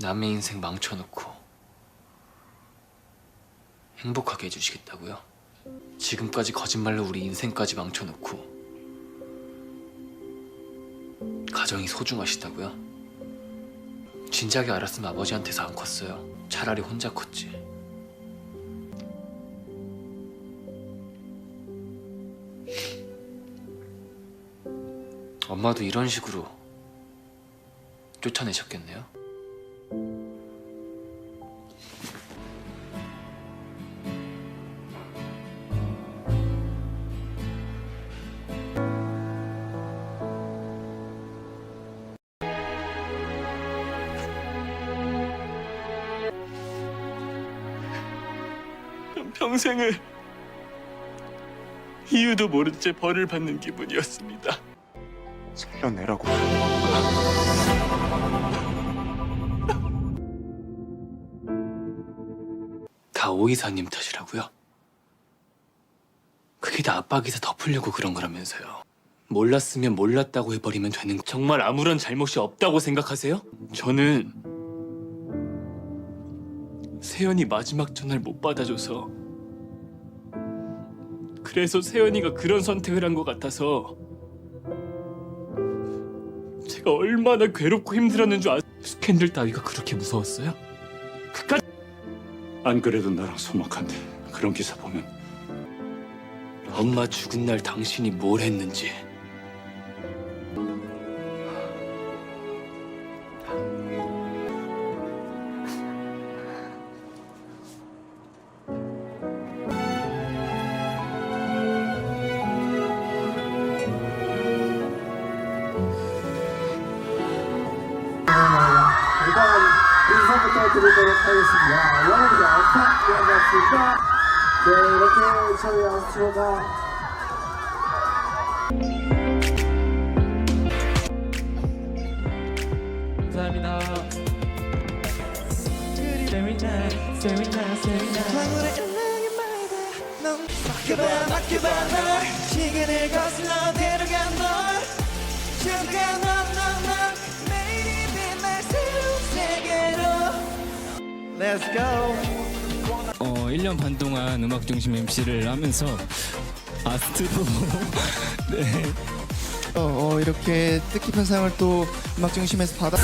남의 인생 망쳐놓고 행복하게 해주시겠다고요? 지금까지 거짓말로 우리 인생까지 망쳐놓고 가정이 소중하시다고요? 진작에 알았으면 아버지한테서 안 컸어요. 차라리 혼자 컸지. 엄마도 이런 식으로 쫓아내셨겠네요. 평생을 이유도 모른 채 벌을 받는 기분이었습니다. 살려내라고. 다 오 이사님 탓이라고요? 그게 다 기사 덮으려고 그런 거라면서요. 몰랐으면 몰랐다고 해버리면 되는 거. 정말 아무런 잘못이 없다고 생각하세요? 저는 세연이 마지막 전화를 못 받아줘서 그래서 세연이가 그런 선택을 한 것 같아서 제가 얼마나 괴롭고 힘들었는 줄 아세요? 스캔들 따위가 그렇게 무서웠어요? 그깟 안 그래도 나랑 소막한데 그런 기사 보면 엄마 죽은 날 당신이 뭘 했는지 드리도록 하겠습니다. 여러분들 반갑습니다. 네 이렇게 저희 아스트로가 감사합니다. 재밌다, 재밌다, 재밌다. 맡겨봐 맡겨봐 널 시간을 거슬러 Let's go 어, 1년 반 동안 음악 중심 MC를 하면서 아스트로 네. 어, 어, 이렇게 뜻깊은 상을 또 음악 중심에서 받아